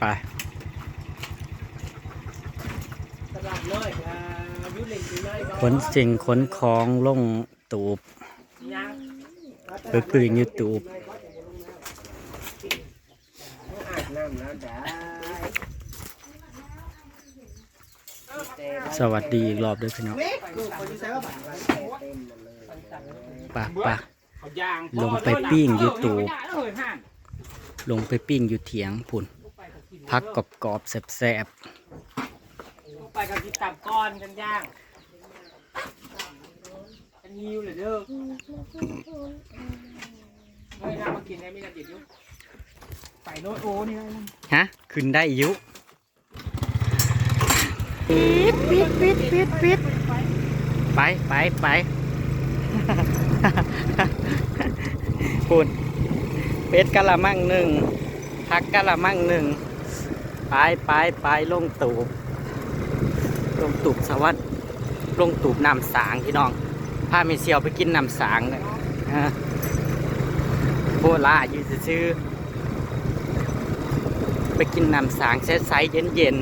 ไปตลาดน้อยอ่ายุเล่นปีน้อยบ่ขนสิ่งขนของลงตูบยังเปิดปืนยูทูบอาบน้ำแล้วได้สวัสดีอีกรอบด้วยพี่น้องเล็กกูคนที่ใช้ว่าบัตรวันเต็มหมดเลยปะปะเขาย่างลงไปปิ้ง YouTube เออห่านลงไปปิ้งอยู่เถียงพุ่น พักกรอบกรอบๆแสบไปกับกินตับก้อนกันย่างกันหิวเลยเด้อเฮ้ยน้ำมากินได้ไม่น่าติดอยุไปโน้ตโอ้นี่ไงนะๆฮะขึ้นได้อยุปิดปิดปิดปิดปิดไปไปไปพุ่นเป็ดกะละมังหนึ่งพักกะละมังหนึ่ง ไปไปไปลงตูบลงตูบสวัสดลงตูบน้ำสางพี่น้องพาเมเซียวไปกินน้ำสางเลยฮะโบลาอยู่ซื่อไปกินน้ำสางใสๆเย็น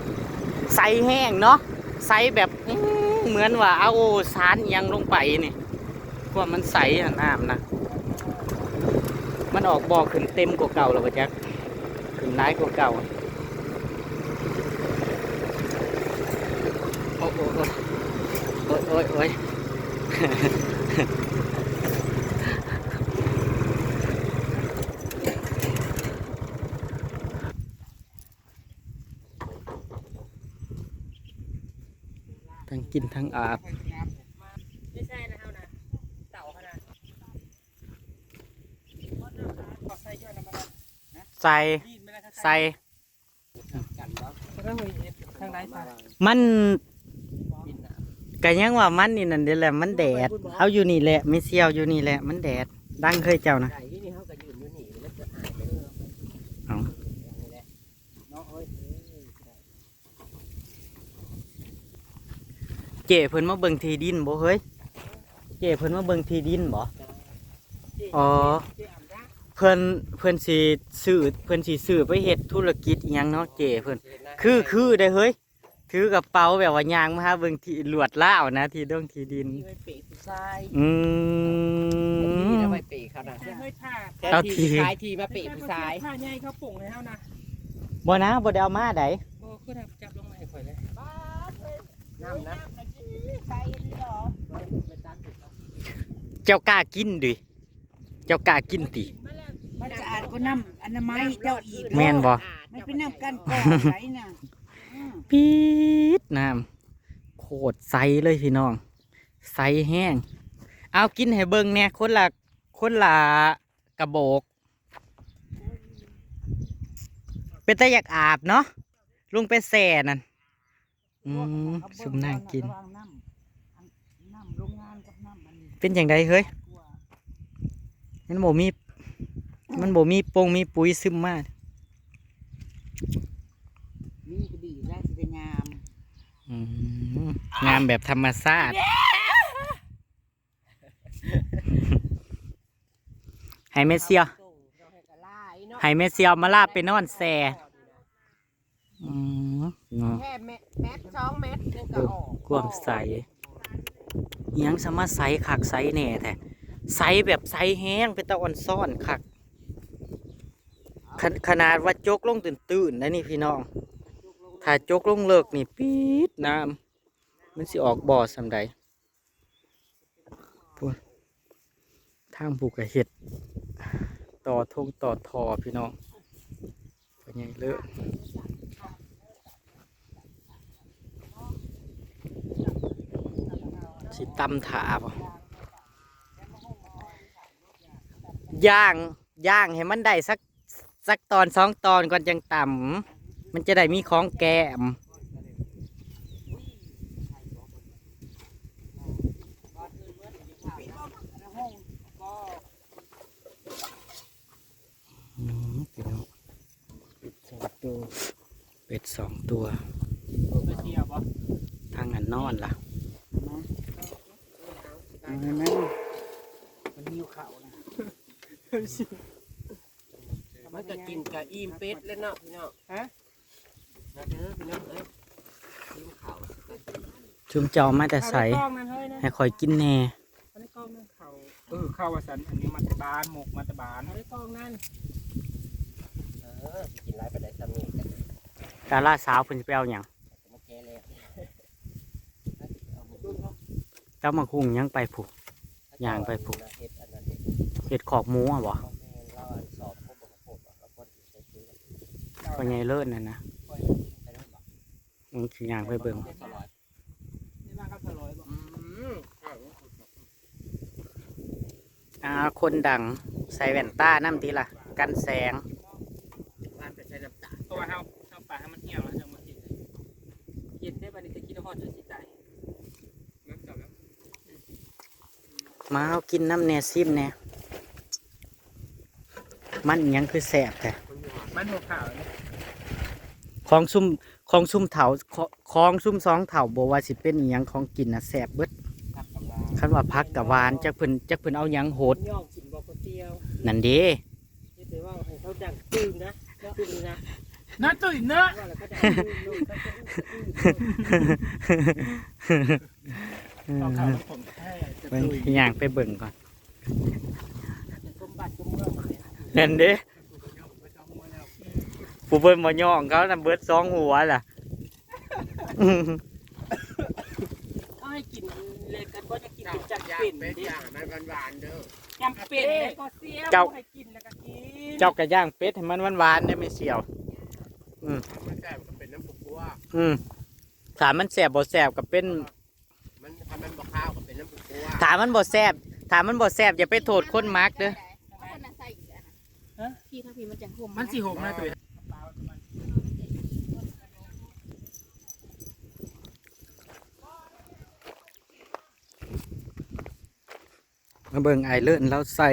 ๆใสแห้งเนาะใสแบบเหมือนว่าเอาสารยังลงไปนี่กว่ามันใสอะน้ำนะมันออกบ่อขึ้นเต็มกว่าเก่าแล้วปะจ๊ะขึ้นร้ายกว่าเก่า โอ้โอ้โอ้โอ้ยโอ้ยโอ้ยทั้งกินทั้งอาบ ไม่ใช่นะเฮานะเต่าขนาดขอใส่เยอะนะมันใส่รีดไม่ได้ถ้าใส่กันเนาะมันก็มีทางไหนใส่มันบินอะ ก็ยังว่ามันนี่นั่นเดีแหละมันแดด เอาอยู่นี่แหละไม่เซียวอยู่นี่แหละ มันแดด ดังเคยเจ้านะเอยู่นี่แล้วจะหายไปเลยเอาอย่างนี้แหละเนาะเอ้ยเจ๋เพิ่นมาเบิ่งทีดินบ่เฮ้ยเจ๋เพิ่นมาเบิ่งทีดินบ่อ๋อเพิ่นเพิ่นสิซื้อเพิ่นสิซื้อไปเฮ็ดธุรกิจอีหยังเนาะเจ๋เพิ่นคือคือได้เฮ้ย ถือกระเป๋าแบบว่ายางมาหาเบิ่งที่ลวดล่าวนะ ที่ดงที่ดิน ที่ไปเปะผู้ชายอืที่มนะไปเปะเขานะเฮ้ยท่าแค่เอาทีทีขายทีมาเปะผู้ชายท่าใหญ่เขาปุ่งให้เฮานะบ่นะบ่ได้เอามาไดโอ้คือทำจับลงมาให้ข่อยเลยน้ำนะเจ้ากล้ากินดิเจ้ากล้ากินติ มันสะอาดก็น้ำอนามัยเจ้าอีกแม่นบ่ มันเป็นน้ำกันกรองไหลน่ะอืม ปี๊ดน้ำโคตรใสเลยพี่น้อง ใสแห้ง เอากินให้เบิ่งแหน่ยคนละคนละกระโบก เป็นตาอยากอาบเนาะลุงไปแส่นั่นอืมซุมนั่งกินระวังกับน้ำมันเป็นอย่างไรเฮ้ย มันบ่มี มันบ่มีปงมีปุ๋ยซึมมาก มีก็ดีได้สิได้งาม อืม งามแบบธรรมชาติ ให้เมเซียว ให้เมเซียวมาลาบไปนอนแซ่อืมเนาะแค่เม็ดเม็ดสองเม็ดนึงก็ออกความใสอิหยังสามารถใสคักใสแน่แท้ใสแบบใสแห้งเป็นตะอ่อนซ่อนคักขนขนาดว่าจกลงตื่นตื่นๆนะนี่พี่น้อง ถ้าจกลงเลิกนี่ปี๊ดน้ำมันสิออกบ่อสำใดพูดทางผูกกระเห็ด ต่อทงต่อทอพี่น้องเป็นไงเลอะสิตำถาบ่ย่างย่างให้มันได้สักสักตอนสองตอนก่อนจังต่ำ มันจะได้มีของแกมอืมพี่น้องเป็ดสองตัวเป็ดสองตัวไปเที่ยวบ่ทางนั้นนอนล่ะเอาเห็นไหมมันหิวข้าวนะมามันก็กินกับอิ่มเป็ดแล้วเนาะพี่น้องฮะ ชุมเจ้ามาแต่ใสเอาในกล้องนั่นเฮ้ยนะให้คอยกินแหน่เอาในกล้องนั่นเขาเออเข้าวสันอันนี้มาตะบานหมกมาตะบานเอาในกล้องนั่นเออกินหลายไปได้ตำนี้กันดาราสาวเพิ่นสิไปเอาหยังมาแก้แล้วเจ้ามาคุงยังไปผูกย่างไปผูกเฮ็ดอันนั้นเฮ็ดเห็ดขอกหมูอะบ่พ่อแม่เราอันสอบพวกบอกพวกบอกแล้วก็สิใช้ซื้อก็ไงเลิศนั่นนะไปนั่นบอก มึงสิย่างไปเบิ่งตลอดนี่ร่างก็ถลอยบอกอืมอ่าคนดังใส่แว่นตาน้ำทีละกันแสงบ้านไปใช้น้ำตาลตัวเฮาเฮาปลาให้มันเหี่ยวแล้วจะมากินกินได้บัดนี้จะกินฮอดจนสิตายนั่นจบแล้วมาเอากินน้ำแหน่ซิมแหน่มันอิหยังคือแสบแต่มันหัวขาวนี่ ของซุ่มของซุ่มเถาขของซุ่มสองเถาบอกว่าสิเป็นอิหยังของกินนะแสบเบิดผักกับลาคันว่าพักกับหวานจักเพิ่นจักเพิ่นเอาหยังโหดย่องกินบอกก๋วยเตี๋ยวนั่นเด้นี่ถือว่าให้เขาดังตึงนะตึงนะน่าตื่นเนอะว่าแล้วก็ดังตึงลูกก็จะตึงเอาขาวแล้วผมแค่จะเบิ่งตุยย่างไปเบิ่งก่อนสมบัติสมเมืองเนี่ยนั่นเด้ ผู้เพิ่นบ่ย่องเขาน่ะเบิดสองหัวล่ะ เอาให้กินเลยกันว่าจะกินเป็นจัดเป็นดิมันหวานๆเด้อจำเป็นเลยก็เสียเจ้า ให้กินแล้วก็กินเจ้ากระย่างเป็ดให้มันหวานๆได้ไม่เสียว มันแก่มันเป็นน้ำปุกกัวอืมถามมันแสบบ่แสบก็เป็น มันทำมันบะข้าวก็เป็นน้ำปุกกัวถามมันบ่แสบถามมันบ่แสบอย่าไปโทษคนมักเด้อคนน่ะใส่อีกแล้วนะพี่ทั้งพี่มันจะห่มมันสีหกนะตัว มาเบิ่งไอเลิ่นแล้วใส่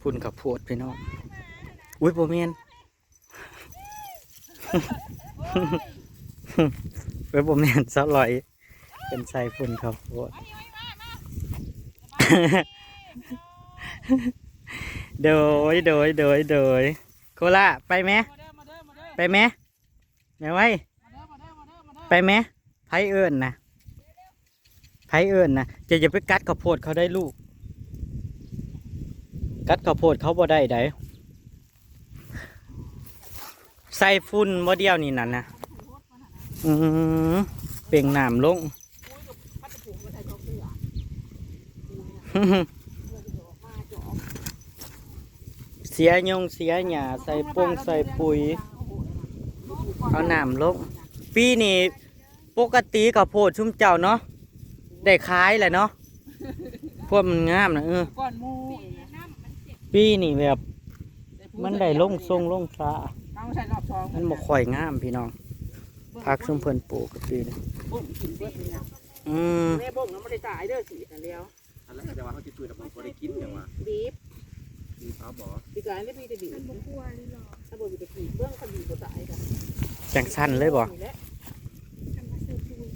พุ่นกับโพดพี่น้องอุ้ยบ่แม่นเว้ยบ่แม่นซะลอย เป็นใส่พุ่นข้าวโพดโดยโดยโดยโดยโคล่าไปไหมไปไหมแม่ไว้ไปไหมไผเอิญนะไผเอิญนะจะอย่าไปกัดข้าวโพดเขาได้ลูก กัดข้าวโพดเขาบ่ได้ไดใส่ฝุ่นบ่เดียวนี่นั่นนะอืมเป่งน้ำลงเสียยงเสียหญ้าใส่ปงใส่ปุ๋ย เอาน้ำลง ปีนี้ปกติกับโพดชุ่มเจ้าเนาะ ได้ขายแหละเนาะ พวกมันงามนะเออก้อนมู ปีนี้แบบ มันได้ลงทรงลงฟ้าเอาใส่รอบสองมันบ่ค่อยงามพี่น้องพักซุ่มเพิ่นปลูกกับปีนี้บุ้งกินเบิดเลยนะอืมแม่บุ้งมันไม่ได้ตายเด้อสิอันเดียวอันนั้นแต่ว่าเขาจะช่วยเราบ่ได้กินอย่างว่าบีบดีเขาบอกปีกายไม่มีแต่บีบมันบ่กลัวเลยหรอถ้าบอกมีแต่บีบเบื้องเขาบีบก็ตายกันจังสั้นเลยบ่นี่แหละทำมาซื้อปุ๋ย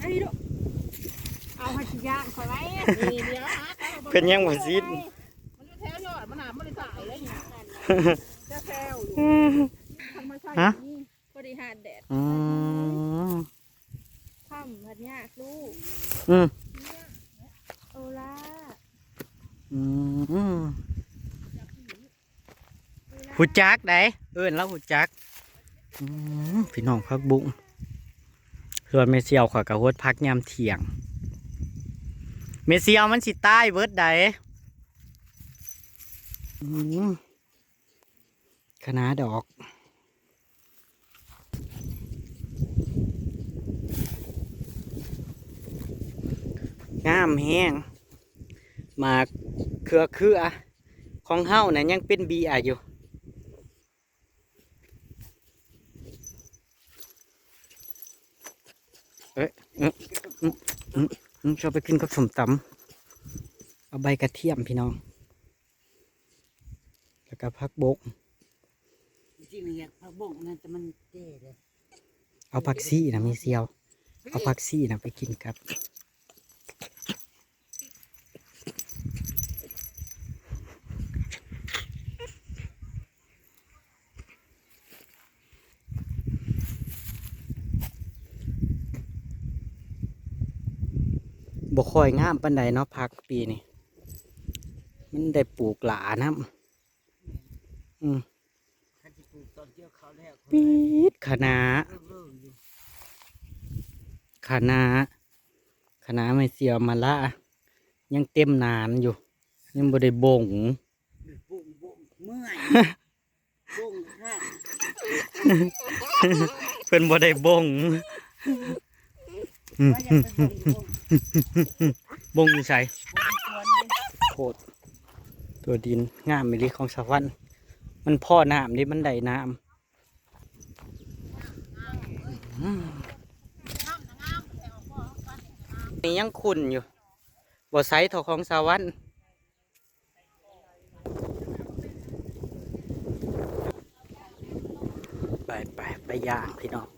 ไอ้ดู เอาหัตถยานคอยไว้นี่เดียวเป็นยังบ่ซิด มันจะแถวยอดมันหาไม่ได้ตายเลยนี่จะแถวอยู่ทำไมใช่ฮะ นี่บริหารแดดอืมค่ำพัดยากลูกอืมโอล่าอืมหูจักได้เอิ้นแล้วหูจักอืมพี่น้องพักบุ้งส่วนเมเซียวขอยกะฮดพักยามเที่ยง เมเซียวมันสิตายเบิดใดคณะดอก งามแห้งมาเครือเครือของเฮ้านะยังเป็นบีอาอยู่เอ๊ะ เอ๊ะอืมอืมอืมชอบไปกินกับสมตำเอาใบกระเทียมพี่น้อง แล้วก็ผักบกจริงๆเนี่ยผักบุ้งนั่นแต่มันเจ๊เลยเอาผักซี่นะมีเซียว เอาผักซี่นะไปกินครับ ค่อยงามปันใดเนาะพักปีนี้มันได้ปลูกหลานะอืมคันสิปลูกตอนเกี่ยวเขาแล้วปีดขนาขนาขนาไม่เสียวมาละยังเต็มนานอยู่ ยังบ่ได้บ่งบุ้งบุ้งเมื่อยบุ้งค่ะเพิ่นบ่ได้บ่งอืม ว่าอยากเป็นบริบุ้งบ่งอยู่ไสบุ้งควรเลยโคตรตัวดินงามมิลิของสวรรค์มันพ่อน้ำนี่มันได้น้ำอืมนี่ยังขุ่นอยู่บ่ไซส์เท่าของสวรรค์ไปไปไปย่างพี่น้อง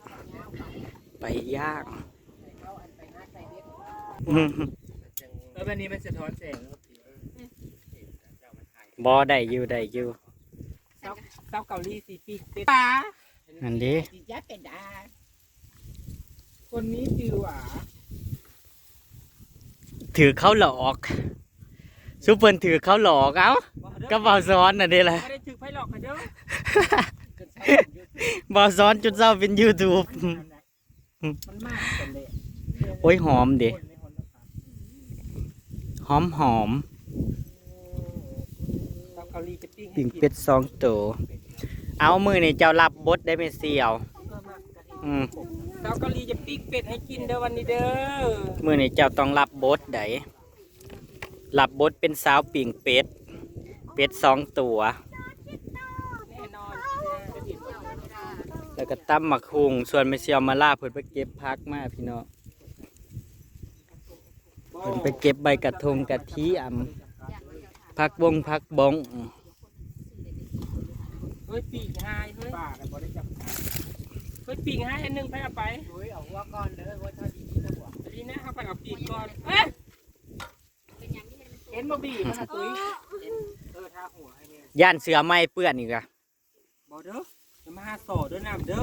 ไปย่าง อืมเออแบบนี้มันสะท้อนแสงแล้วเจ้ามันถ่ายบ่ได้อยู่ได้อยู่เจ้าเจ้าเกาหลีสีปีเต็มป่าอันนี้สิยัดเป็นดาคนนี้จือหว่าถือเขาหลอกซุปเปอร์ถือเขาหลอกเอ้าก็บอซ้อนน่ะเด้แหละไม่ได้ถือไพ่หลอกค่ะเด้อจนเช้าอยู่บอซ้อนจุดเศร้าเป็น YouTube มันมากกันเลยโอ้ยหอมดิ หอมหอมเจ้าเกาหลีจะปิ้งให้ปิ่งกินเป็ดสองตัวเอามือนี่เจ้ารับบทได้ไม่เสียว อืมเจ้าเกาหลีจะปิ้งเป็ดให้กินเด้อวันนี้เด้อมือนี่เจ้าต้องรับบทไดรับบทเป็นสาวปิ่งเป็ด เป็ดสองตัวแน่นอนแล้วก็ตั้มหมักคุงส่วนไม่เสียวมาล่าเพิ่นไปเก็บพักมาพี่น้อง เพิ่นไปเก็บใบกระทงกะทิอ่ำพักบงพักบงเฮ้ยปีกหายเฮ้ยป่าแล้วบ่ได้จับเฮ้ยปีกหายอันหนึงไปเอาไปโอ้ยเอาหัวก่อนเด้อว่าเท่าดีๆนะหัวดีนะเอาไปเอาปีกก่อนเอ๊ะเห็นบ่บีมันอะตุ้ยเออทาหัวให้เนี่ยย่านเสือไม่เปื้อนอีกอะบ่เด้อจะมาหาสอเด้อน้ำเด้อ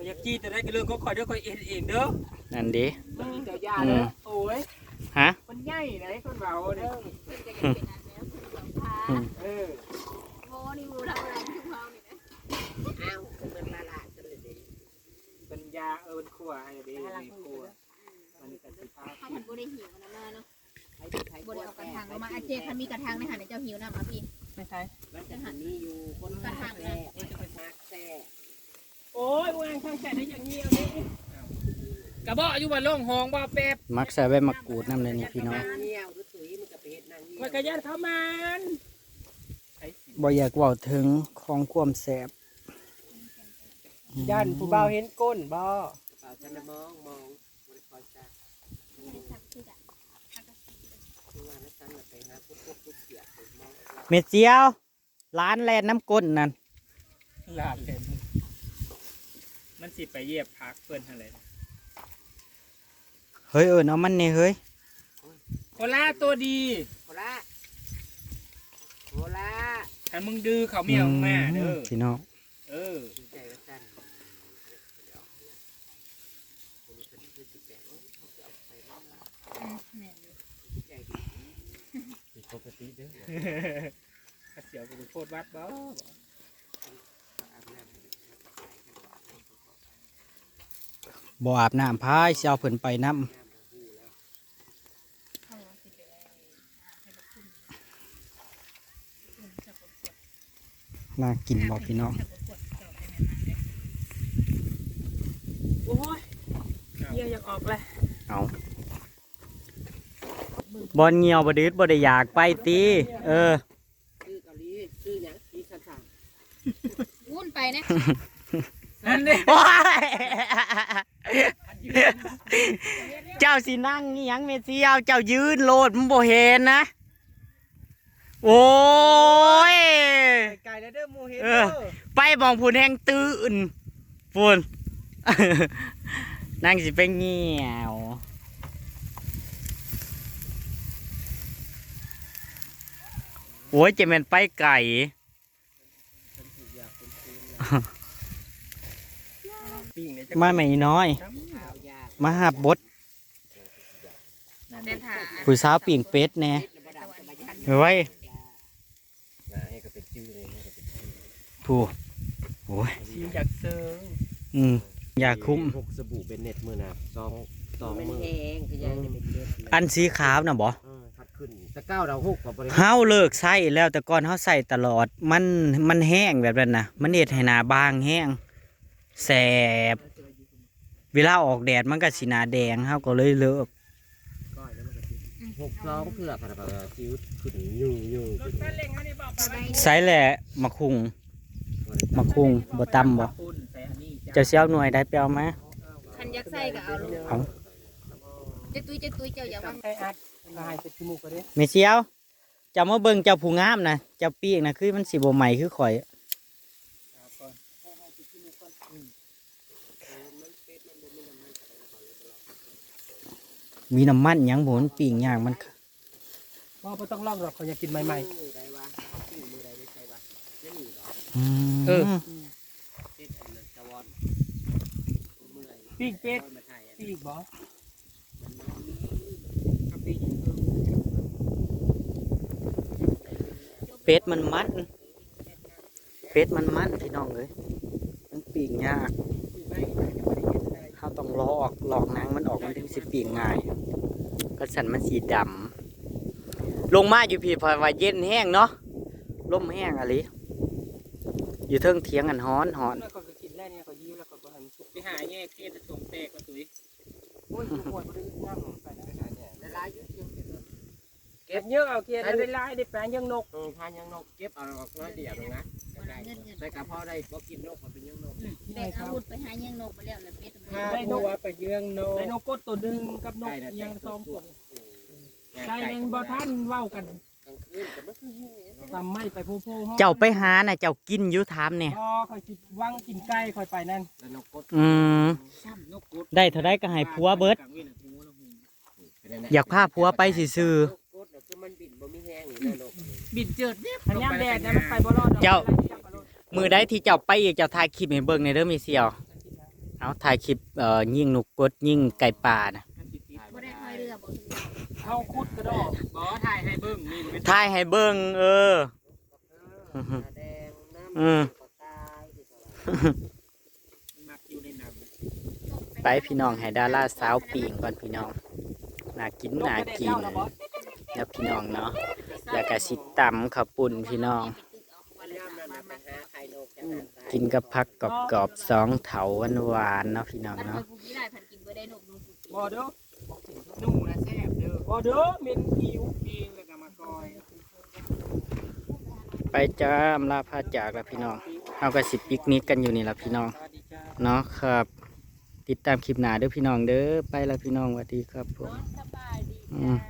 ไปอยากจี้แต่ได้ก็เรื่องก็คอยเด้อคอยเอ็นเองเด้อนั่นดิเจ้ายาเด้อโอ้ยฮะมันใหญ่ไหนคนเบาเด้อเอออ้าวเป็นมาละจังเลยดิเป็นยาเออเป็นขัวให้เด้ในครัวมันนี่กันสิพาถ้ามันบ่ได้หิวมันมาเนาะใครเป็นใครบ่ได้เอากระถางมาอาเจคันมีกระถางในหันในเจ้าหิวน้ำเอาพี่ไม่ใช่มันจะหันมีอยู่คนหักแซ่มันจะเป็นหักแซ่โอ้ยมึงช่างแฉได้อย่างนี้เอาดิกระบอกอยู่บ้านโล่งห้องบ่แป๊บมักใส่ใบมะกรูดน้ำเลยนี่พี่น้องนางเงี้ยวหรือถุยมันก็เป็นนางเงี้ยมันวกระยันเข้ามันบ่อยากเว่าถึงของความแสบยันผู้เบาเห็นก้นบ่เปล่าฉันจะมองมองบริคอยจ้าคือว่าแล้วฉันน่ะไปหาพวกพวกพวกเสียผมมองเม็ดเจียวร้านแลนน้ำก้นนั่นลาดเลย มันสิไปเหยียบพักเพิ่นอะไรเฮ้ยเออเนาะมันนี่เฮ้ยโคล่าตัวดีโคละโคละถ้ามึงดื้อเขาเมียมึงแม่เด้อพี่น้องเออดีใจว่าฉันคนนี้เป็นที่สิบแปดเขาจะเอาไปบ้างดีใจดีปกติเด้อเสียวกูโคตรวัดบ่ อา บน้ำบ่อาบน้ำพายสิเอาเพิ่นไปน้ำน่ากินบ่พี่น้องโอ้ยเยี่ยอยากออกเลยเอาบอลเงียวบ่ดื้อบ่ได้อยากไปตีเออชื่อเกาหลีชื่อหยังชื่อสันสันวุ่นไปนะนั่นเด้โอ้ย เจ้าสินั่งนี่ยังเมเซียวเจ้ายืนโลดมันบ่เห็นนะ โอ้ยไก่แล้วเด้อมูเฮเออไปมองพูนแห้งตื่นพูนนั่งสิไปเงียวโอ้ยเจะแม่นไปไก่ ปิ้งเนี่ยจะมาไม่น้อยข้าวยากมาหาบดแต่ถาผู้สาวปิ่งเป็ดแน่ไว้นะให้ก็เป็นชื่อเลยให้ก็เป็นชื่อผู้โอ้ยชิมอยากเซิงอืมอย่าคุ้มหกสบู่เป็นเน็ตมือนะสองสองมือเองคือยังไม่เกิดอันสีขาวน่ะบ่เออพัดขึ้นตะก้าวดาวหกกับบริเฮาเลิกใส่แล้วแต่ก่อนเฮาใส่ตลอด มันมันแห้งแบบนั้นน่ะมันเฮ็ดให้หน้าบางแห้ง แสบ เวลาออกแดดมันก็สิหน้าแดงเฮาก็เลยเลิกก้อยแล้วมันก็ติดหกสองเพื่อพัดพัดคิ้วขึ้นยุ่งยุ่งขึ้นใส่แหละมะคุงมะคุงบ่ตำบ่คุณใส่อันนี้เจ้าสิเอาหน่วยได้ไปเอามาคันยักใส่ก็เอาลูกเอาจะตุ้ยจะตุ้ยเจ้าอย่าว่าใส่อัดลายเป็นขี้มูกก็ได้แม่เสียวเจ้ามาเบิ่งเจ้าผู้งามนะเจ้าปีกนะคือมันสิบ่ใหม่คือข่อย ก่อน มีน้ำมันหยังบ่มันปีกย่างมันว่าไม่ต้องลองหรอกเขาอยากกินใหม่มือใดวะมือใดได้ใช่ปะนั่นนี่หรออืมเออเจ็ดอันนั้นตะวันมือไหนๆปิ้งเป็ดมาถ่ายอันปิ้นี้งบ่กับปิ้งเออเป็ดมันมันเป็ดมันมันพี่น้องเอ้ยมันปีกยาก เฮาต้องลอกลอกหนังมันออกมันถึงสิปีกง่ายก็สันมันสีดำลงมาอยู่พี่พอว่าเย็นแห้งเนาะลมแห้งอะไรอยู่เทิงเถียงกันฮ้อนฮ้อนแล้วก็กินแล้วเนี่ยเขายิ้มแล้วก็บ่หันไปหาแง่เครียดจะชงแตกก็ตุ้ยโอ้ยปวดบ่ได้นั่งไปนะละลายยุ่งยุ่งเสร็จแล้วเก็บเยอะเอาเกียร์ได้ลายได้แปลงยังนกเออพายังนกเก็บเอาออกน้อยเดียวนึงนะ ได้ได้กับพ่อได้บ่กินนกมันเป็นยังนกแบ่งอาวุธไปหายังนกไปแล้วแล้วเป็ดมันได้นกไปเยืองนกได้นกกดตัวหนึงกับนกยังสองตัวใช่ยังบ่ทันเว้ากันกลางคืนก็ไม่คือยุ่งทำไม่ไปโพโพห้องเจ้าไปหาน่ะเจ้ากินอยู่ถามเนี่ยพอคอยสิวังกินไก่คอยไปนั่นแล้วนกกดอืมซ้ำนกกดได้เท่าได้ก็ให้ผัวเบิด อยากพาผัวไปซื่อนกกดคือมันบินบ่มีแห้งนี่นกบินเจิดเนี่ยพยายามแดดนะมันไปบ่รอดดอกๆ มือได้ที่เจ้าไปอีกเจ้าถ่ายคลิปให้เบิ่งในเด้อมีเสียว เอาถ่ายคลิปเอ่อยิงนกกดยิงไก่ป่านะบ่ได้คอยเรือบ่ถึงเอาคุดกระดอกบ่ถ่ายให้เบิ่งนี่เป็นถ่ายให้เบิ่งเออ แดงน้อืมำก็ตายที่ตลาดมักอยู่ในน้ำไปพี่น้องให้ดาราสาวปิงก่อนพี่น้องน่ากินน่ากิน แล้วพี่น้องเนาะแล้วก็สิตำข้าวปุ่นพี่น้อง ย่ามนั้นไปหาไข่นกจังนั้นตาย กินกับผักกรอบๆสองเถาหวานๆเนาะพี่น้องมันเนาะกูกี่ได้พันกินบ่ได้นกนกกูบ่เด้อนู่นะแซ่บเด้อบ่เด้อเหม็นผิวปีงแล้วก็มากอยไปจ้าอำลาพาจากแล้วพี่น้องเอาก็สิปิกนิกกันอยู่นี่ละพี่น้องสวัสดีจ้าเนาะครับ ติดตามคลิปหน้าเด้อพี่น้องเด้อไปแล้วพี่น้องสวัสดีครับผมสบายดีอืมจ้า